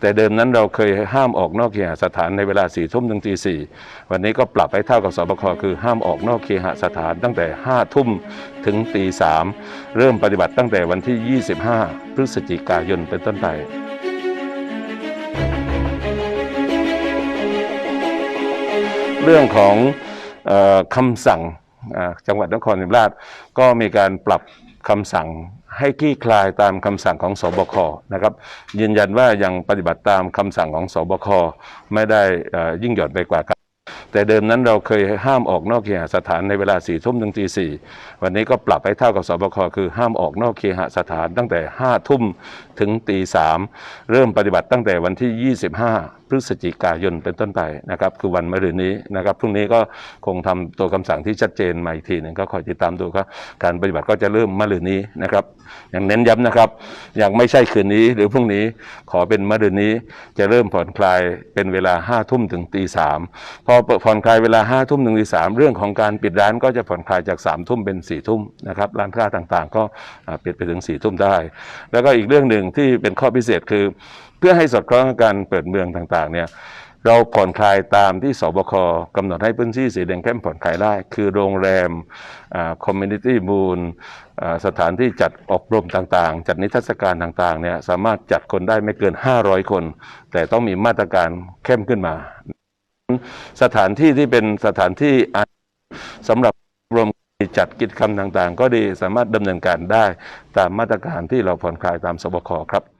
แต่เดิมนั้นเราเคยห้ามออกนอกเคหสถานในเวลาสี่ทุ่มถึงตีสี่วันนี้ก็ปรับให้เท่ากับสบคคือห้ามออกนอกเคหสถานตั้งแต่ห้าทุ่มถึงตีสามเริ่มปฏิบัติตั้งแต่วันที่ 25 พฤศจิกายนเป็นต้นไปเรื่องของออคำสั่งจังหวัดนครศรีธรรมราชก็มีการปรับ คำสั่งให้คลี่คลายตามคำสั่งของสบคนะครับ ยืนยันว่ายังปฏิบัติตามคำสั่งของสบคไม่ได้ยิ่งหย่อนไปกว่ากันแต่เดิมนั้นเราเคยห้ามออกนอกเคหสถานในเวลาสี่ทุ่มถึงตีสี่วันนี้ก็ปรับให้เท่ากับสบคคือห้ามออกนอกเคหสถานตั้งแต่ห้าทุ่มถึงตีสามเริ่มปฏิบัติตั้งแต่วันที่ 25 พฤศจิกายนเป็นต้นไปนะครับคือวันมะรืนนี้นะครับพรุ่งนี้ก็คงทำตัวคำสั่งที่ชัดเจนมาอีกทีหนึ่งก็คอยติดตามดูครับการปฏิบัติก็จะเริ่มมะรืนนี้นะครับอย่างเน้นย้ำนะครับยังไม่ใช่คืนนี้หรือพรุ่งนี้ขอเป็นมะรืนนี้จะเริ่มผ่อนคลายเป็นเวลาห้าทุ่มถึงตีสามพอผ่อนคลายเวลาห้าทุ่มถึงตีสามเรื่องของการปิดร้านก็จะผ่อนคลายจากสามทุ่มเป็นสี่ทุ่มนะครับร้านค้าต่างๆ ก็ปิดไปถึงสี่ทุ่มได้ แล้วก็อีกเรื่องหนึ่งที่เป็นข้อพิเศษคือ เพื่อให้สอดคล้องกับการเปิดเมืองต่างๆเนี่ยเราผ่อนคลายตามที่สบคกำหนดให้พื้นที่สีแดงเข้มผ่อนคลายได้ คือโรงแรมคอมมูนิตี้มูลสถานที่จัดอบรมต่างๆ จัดนิทรรศการต่างๆเนี่ยสามารถจัดคนได้ไม่เกิน 500 คน แต่ต้องมีมาตรการเข้มขึ้นมา สถานที่ที่เป็นสถานที่สำหรับรวมจัดกิจกรรมต่างๆ ก็ดีสามารถดำเนินการได้ตามมาตรการที่เราผ่อนคลายตามสบคครับ